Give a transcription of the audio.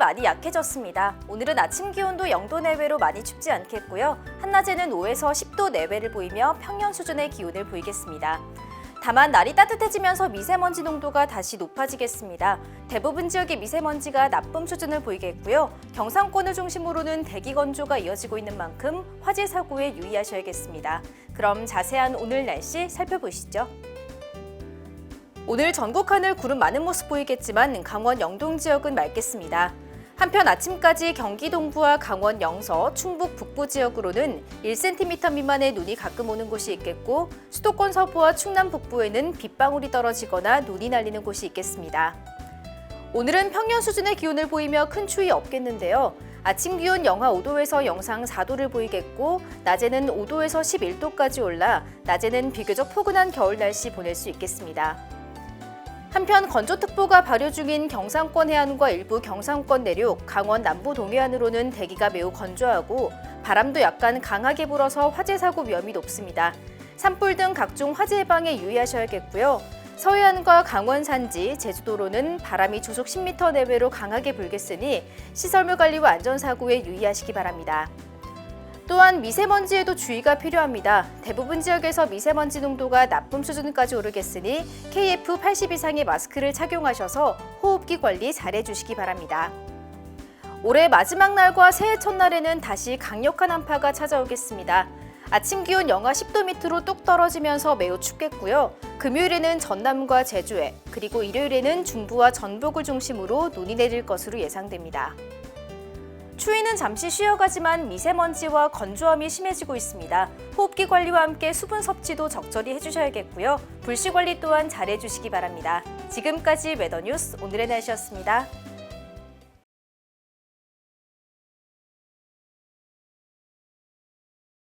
많이 약해졌습니다. 오늘은 아침 기온도 0도 내외로 많이 춥지 않겠고요. 한낮에는 5에서 10도 내외를 보이며 평년 수준의 기온을 보이겠습니다. 다만 날이 따뜻해지면서 미세먼지 농도가 다시 높아지겠습니다. 대부분 지역의 미세먼지가 나쁨 수준을 보이겠고요. 경상권을 중심으로는 대기 건조가 이어지고 있는 만큼 화재 사고에 유의하셔야겠습니다. 그럼 자세한 오늘 날씨 살펴보시죠. 오늘 전국 하늘 구름 많은 모습 보이겠지만 강원 영동 지역은 맑겠습니다. 한편 아침까지 경기 동부와 강원 영서, 충북 북부 지역으로는 1cm 미만의 눈이 가끔 오는 곳이 있겠고 수도권 서부와 충남 북부에는 빗방울이 떨어지거나 눈이 날리는 곳이 있겠습니다. 오늘은 평년 수준의 기온을 보이며 큰 추위 없겠는데요. 아침 기온 영하 5도에서 영상 4도를 보이겠고 낮에는 5도에서 11도까지 올라 낮에는 비교적 포근한 겨울 날씨 보낼 수 있겠습니다. 한편 건조특보가 발효 중인 경상권 해안과 일부 경상권 내륙, 강원 남부 동해안으로는 대기가 매우 건조하고 바람도 약간 강하게 불어서 화재 사고 위험이 높습니다. 산불 등 각종 화재 예방에 유의하셔야겠고요. 서해안과 강원 산지, 제주도로는 바람이 초속 10m 내외로 강하게 불겠으니 시설물 관리와 안전 사고에 유의하시기 바랍니다. 또한 미세먼지에도 주의가 필요합니다. 대부분 지역에서 미세먼지 농도가 나쁨 수준까지 오르겠으니 KF80 이상의 마스크를 착용하셔서 호흡기 관리 잘 해주시기 바랍니다. 올해 마지막 날과 새해 첫날에는 다시 강력한 한파가 찾아오겠습니다. 아침 기온 영하 10도 밑으로 뚝 떨어지면서 매우 춥겠고요. 금요일에는 전남과 제주에 그리고 일요일에는 중부와 전북을 중심으로 눈이 내릴 것으로 예상됩니다. 추위는 잠시 쉬어가지만 미세먼지와 건조함이 심해지고 있습니다. 호흡기 관리와 함께 수분 섭취도 적절히 해주셔야겠고요. 불씨 관리 또한 잘 해주시기 바랍니다. 지금까지 웨더뉴스 오늘의 날씨였습니다.